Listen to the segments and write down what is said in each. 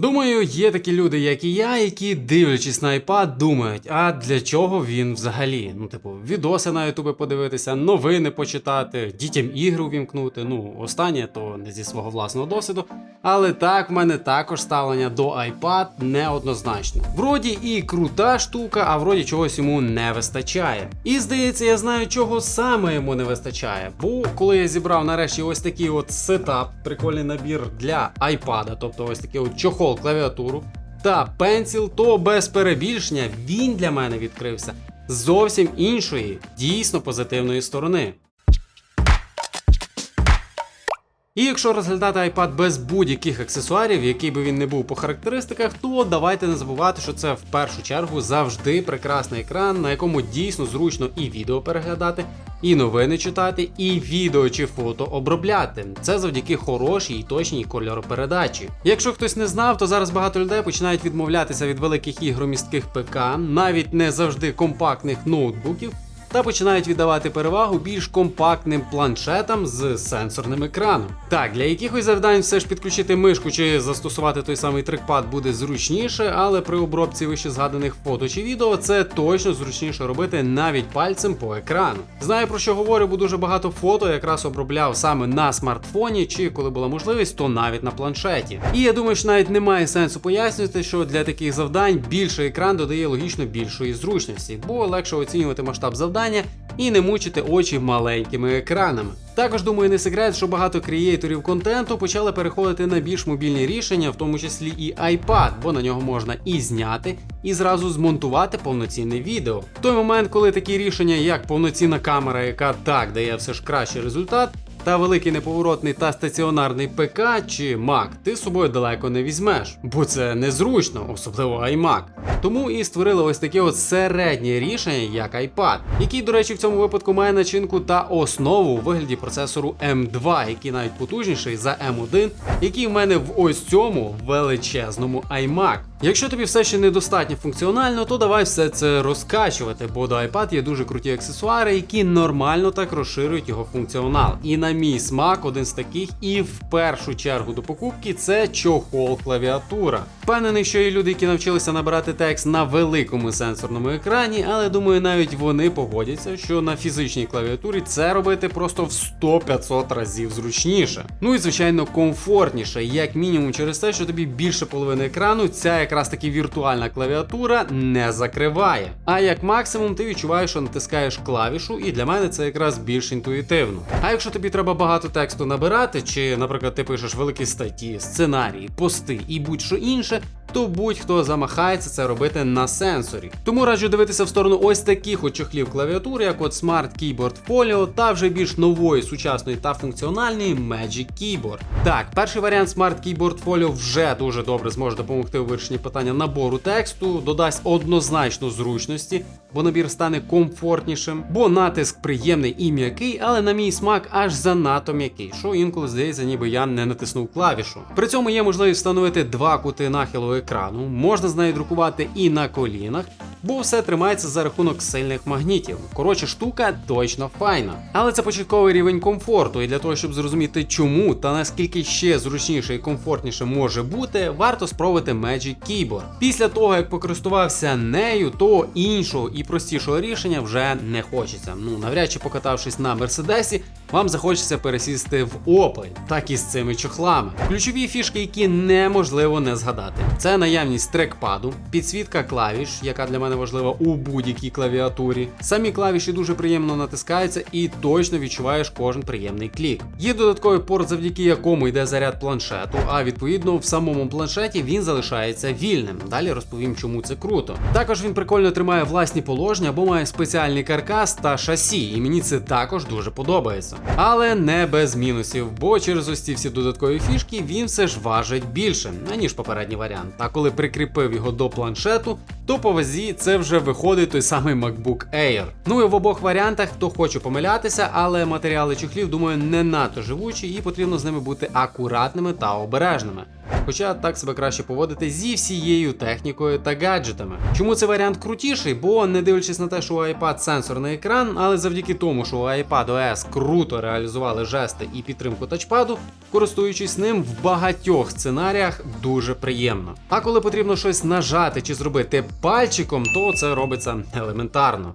Думаю, є такі люди, як і я, які, дивлячись на iPad, думають, а для чого він взагалі? Ну, типу, відоси на Ютубі подивитися, новини почитати, дітям ігри увімкнути. Ну, останнє то не зі свого власного досвіду. Але так, в мене також ставлення до iPad неоднозначне. Вроді і крута штука, а вроді чогось йому не вистачає. І здається, я знаю, чого саме йому не вистачає. Бо коли я зібрав нарешті ось такий от сетап, прикольний набір для iPad, тобто ось такий от чохол, клавіатуру та пенсіл, то без перебільшення він для мене відкрився зовсім іншої, дійсно позитивної сторони. І якщо розглядати iPad без будь-яких аксесуарів, який би він не був по характеристиках, то давайте не забувати, що це в першу чергу завжди прекрасний екран, на якому дійсно зручно і відео переглядати, і новини читати, і відео чи фото обробляти. Це завдяки хорошій і точній кольоропередачі. Якщо хтось не знав, то зараз багато людей починають відмовлятися від великих ігромістких ПК, навіть не завжди компактних ноутбуків та починають віддавати перевагу більш компактним планшетам з сенсорним екраном. Так, для якихось завдань все ж підключити мишку чи застосувати той самий трекпад буде зручніше, але при обробці вище згаданих фото чи відео це точно зручніше робити навіть пальцем по екрану. Знаю про що говорю, бо дуже багато фото якраз обробляв саме на смартфоні, чи коли була можливість, то навіть на планшеті. І я думаю, що навіть немає сенсу пояснювати, що для таких завдань більший екран додає логічно більшої зручності, бо легше оцінювати масштаб завдання і не мучити очі маленькими екранами. Також думаю, не секрет, що багато креаторів контенту почали переходити на більш мобільні рішення, в тому числі і iPad, бо на нього можна і зняти, і зразу змонтувати повноцінне відео. В той момент, коли такі рішення, як повноцінна камера, яка так дає все ж кращий результат. Та великий неповоротний та стаціонарний ПК чи Mac ти з собою далеко не візьмеш, бо це незручно, особливо iMac. Тому і створили ось таке от середнє рішення, як iPad, який, до речі, в цьому випадку має начинку та основу у вигляді процесору M2, який навіть потужніший за M1, який в мене в ось цьому величезному iMac. Якщо тобі все ще недостатньо функціонально, то давай все це розкачувати, бо до iPad є дуже круті аксесуари, які нормально так розширюють його функціонал. І на мій смак один з таких, і в першу чергу до покупки це чохол клавіатура. Впевнений, що є люди, які навчилися набирати текст на великому сенсорному екрані, але думаю, навіть вони погодяться, що на фізичній клавіатурі це робити просто в 100-500 разів зручніше. Ну і звичайно комфортніше, як мінімум через те, що тобі більше половини екрану ця якраз таки віртуальна клавіатура не закриває. А як максимум ти відчуваєш, що натискаєш клавішу, і для мене це якраз більш інтуїтивно. А якщо тобі треба багато тексту набирати, чи, наприклад, ти пишеш великі статті, сценарії, пости і будь-що інше. То будь-хто замахається це робити на сенсорі. Тому раджу дивитися в сторону ось таких от чохлів клавіатури, як от Smart Keyboard Folio, та вже більш нової, сучасної та функціональної Magic Keyboard. Так, перший варіант Smart Keyboard Folio вже дуже добре зможе допомогти у вирішенні питання набору тексту, додасть однозначно зручності, бо набір стане комфортнішим, бо натиск приємний і м'який, але на мій смак аж занадто м'який, що інколи здається, ніби я не натиснув клавішу. При цьому є можливість встановити два кути нахилу екрану, можна з нею друкувати і на колінах. Бо все тримається за рахунок сильних магнітів. Коротше, штука точно файна. Але це початковий рівень комфорту, і для того, щоб зрозуміти, чому та наскільки ще зручніше і комфортніше може бути, варто спробувати Magic Keyboard. Після того, як покористувався нею, то іншого і простішого рішення вже не хочеться. Ну навряд чи покатавшись на мерседесі, вам захочеться пересісти в Opel, так і з цими чохлами. Ключові фішки, які неможливо не згадати, це наявність трекпаду, підсвітка клавіш, яка для мене важлива у будь-якій клавіатурі. Самі клавіші дуже приємно натискаються і точно відчуваєш кожен приємний клік. Є додатковий порт, завдяки якому йде заряд планшету, а відповідно в самому планшеті він залишається вільним. Далі розповім, чому це круто. Також він прикольно тримає власні положення, бо має спеціальний каркас та шасі, і мені це також дуже подобається. Але не без мінусів, бо через ці всі додаткові фішки він все ж важить більше, аніж попередній варіант. А коли прикріпив його до планшету, то по вазі це вже виходить той самий MacBook Air. Ну і в обох варіантах, хто хоче помилятися, але матеріали чохлів, думаю, не надто живучі, і потрібно з ними бути акуратними та обережними. Хоча так себе краще поводити зі всією технікою та гаджетами. Чому цей варіант крутіший? Бо не дивлячись на те, що у iPad сенсорний екран, але завдяки тому, що у iPad OS круто реалізували жести і підтримку тачпаду, користуючись ним в багатьох сценаріях дуже приємно. А коли потрібно щось нажати чи зробити пальчиком, то це робиться елементарно.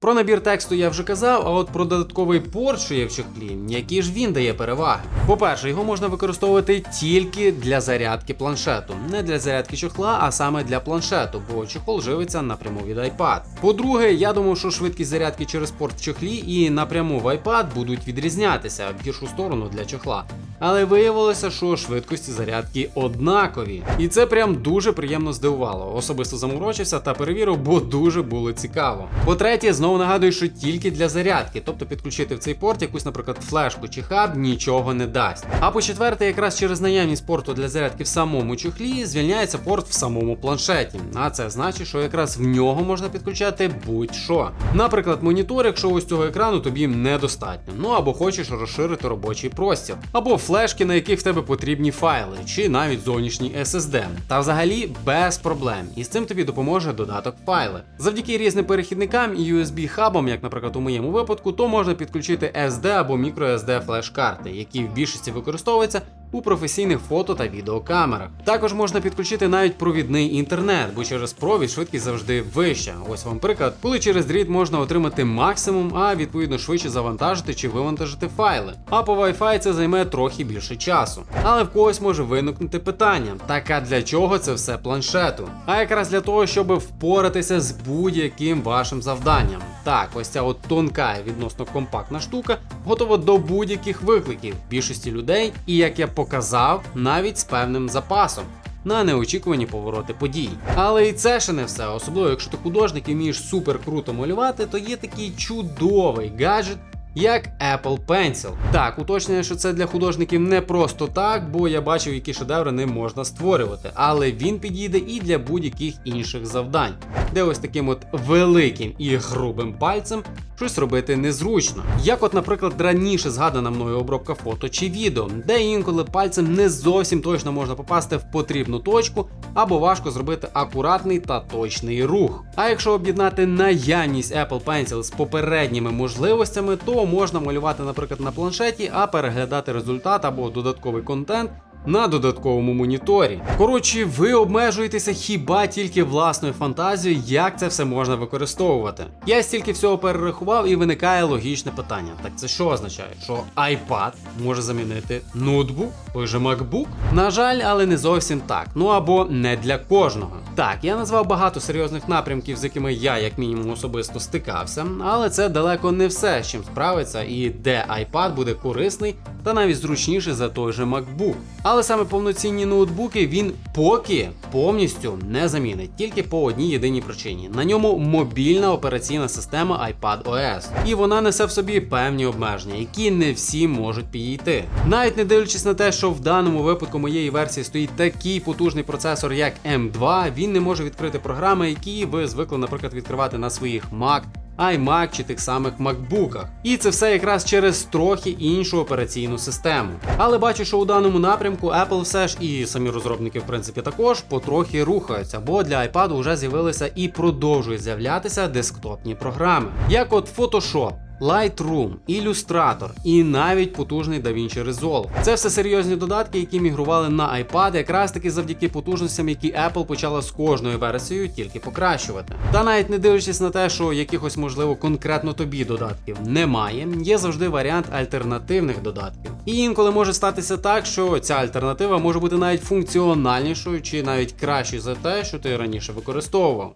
Про набір тексту я вже казав, а от про додатковий порт, що є в чохлі, які ж він дає переваги. По-перше, його можна використовувати тільки для зарядки планшету, не для зарядки чохла, а саме для планшету, бо чохол живиться напряму від iPad. По-друге, я думав, що швидкість зарядки через порт в чохлі і напряму в iPad будуть відрізнятися в гіршу сторону для чохла. Але виявилося, що швидкості зарядки однакові. І це прям дуже приємно здивувало. Особисто заморочився та перевірив, бо дуже було цікаво. По-третє, знову нагадую, що тільки для зарядки, тобто підключити в цей порт якусь, наприклад, флешку чи хаб нічого не дасть. А по четверте, якраз через наявність порту для зарядки в самому чохлі звільняється порт в самому планшеті. А це значить, що якраз в нього можна підключати будь-що. Наприклад, монітор, якщо ось цього екрану тобі недостатньо. Ну або хочеш розширити робочий простір, або флешки, на яких в тебе потрібні файли, чи навіть зовнішній SSD. Та взагалі без проблем. І з цим тобі допоможе додаток файли. Завдяки різним перехідникам і USB хабам, як, наприклад, у моєму випадку, то можна підключити SD або microSD флеш-карти, які в більшості використовуються у професійних фото та відеокамерах. Також можна підключити навіть провідний інтернет, бо через провід швидкість завжди вища. Ось вам приклад, коли через дріт можна отримати максимум, а відповідно швидше завантажити чи вивантажити файли. А по Wi-Fi це займе трохи більше часу. Але в когось може виникнути питання: так а для чого це все планшету? А якраз для того, щоб впоратися з будь-яким вашим завданням. Так, ось ця от тонка відносно компактна штука готова до будь-яких викликів більшості людей, і як я показав, навіть з певним запасом. На неочікувані повороти подій. Але і це ще не все, особливо якщо ти художник і вмієш супер круто малювати, то є такий чудовий гаджет. Як Apple Pencil. Так, уточнюю, що це для художників не просто так, бо я бачив, які шедеври ним можна створювати, але він підійде і для будь-яких інших завдань, де ось таким от великим і грубим пальцем щось робити незручно. Як, от, наприклад, раніше згадана мною обробка фото чи відео, де інколи пальцем не зовсім точно можна попасти в потрібну точку, або важко зробити акуратний та точний рух. А якщо об'єднати наявність Apple Pencil з попередніми можливостями, то можна малювати, наприклад, на планшеті, а переглядати результат або додатковий контент на додатковому моніторі. Коротше, ви обмежуєтеся хіба тільки власною фантазією, як це все можна використовувати. Я стільки всього перерахував і виникає логічне питання. Так це що означає? Що iPad може замінити ноутбук, той же MacBook? На жаль, але не зовсім так. Ну або не для кожного. Так, я назвав багато серйозних напрямків, з якими я, як мінімум, особисто стикався, але це далеко не все, з чим справиться, і де iPad буде корисний та навіть зручніший за той же MacBook. Але саме повноцінні ноутбуки він поки повністю не замінить, тільки по одній єдиній причині. На ньому мобільна операційна система iPad OS, і вона несе в собі певні обмеження, які не всі можуть підійти. Навіть не дивлячись на те, що в даному випадку моєї версії стоїть такий потужний процесор, як M2, він не може відкрити програми, які ви звикли, наприклад, відкривати на своїх Mac iMac чи тих самих MacBook. І це все якраз через трохи іншу операційну систему. Але бачу, що у даному напрямку Apple все ж і самі розробники, в принципі, також потрохи рухаються, бо для iPad вже з'явилися і продовжують з'являтися десктопні програми, як от Photoshop. Lightroom, Illustrator і навіть потужний DaVinci Resolve. Це все серйозні додатки, які мігрували на iPad, якраз таки завдяки потужностям, які Apple почала з кожною версією тільки покращувати. Та навіть не дивлячись на те, що якихось можливо конкретно тобі додатків немає, є завжди варіант альтернативних додатків. І інколи може статися так, що ця альтернатива може бути навіть функціональнішою чи навіть кращою за те, що ти раніше використовував.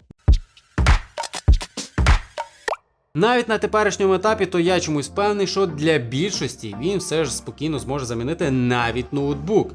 Навіть на теперішньому етапі, то я чомусь певний, що для більшості він все ж спокійно зможе замінити навіть ноутбук.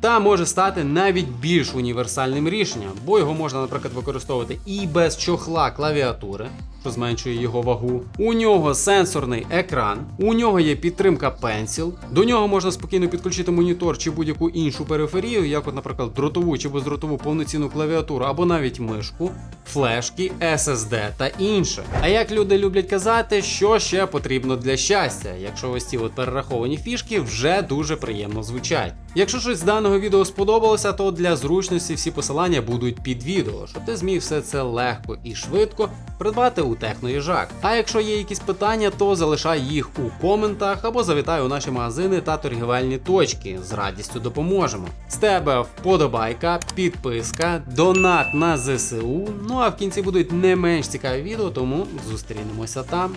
Та може стати навіть більш універсальним рішенням, бо його можна, наприклад, використовувати і без чохла клавіатури. Що зменшує його вагу. У нього сенсорний екран, у нього є підтримка Pencil, до нього можна спокійно підключити монітор чи будь-яку іншу периферію, як, от, наприклад, дротову чи бездротову повноцінну клавіатуру або навіть мишку, флешки, SSD та інше. А як люди люблять казати, що ще потрібно для щастя, якщо ось ці от перераховані фішки вже дуже приємно звучать. Якщо щось з даного відео сподобалося, то для зручності всі посилання будуть під відео, щоб ти зміг все це легко і швидко придбати у техноїжак. А якщо є якісь питання, то залишай їх у коментах або завітай у наші магазини та торгівельні точки. З радістю допоможемо. З тебе вподобайка, підписка, донат на ЗСУ. Ну а в кінці будуть не менш цікаві відео, тому зустрінемося там.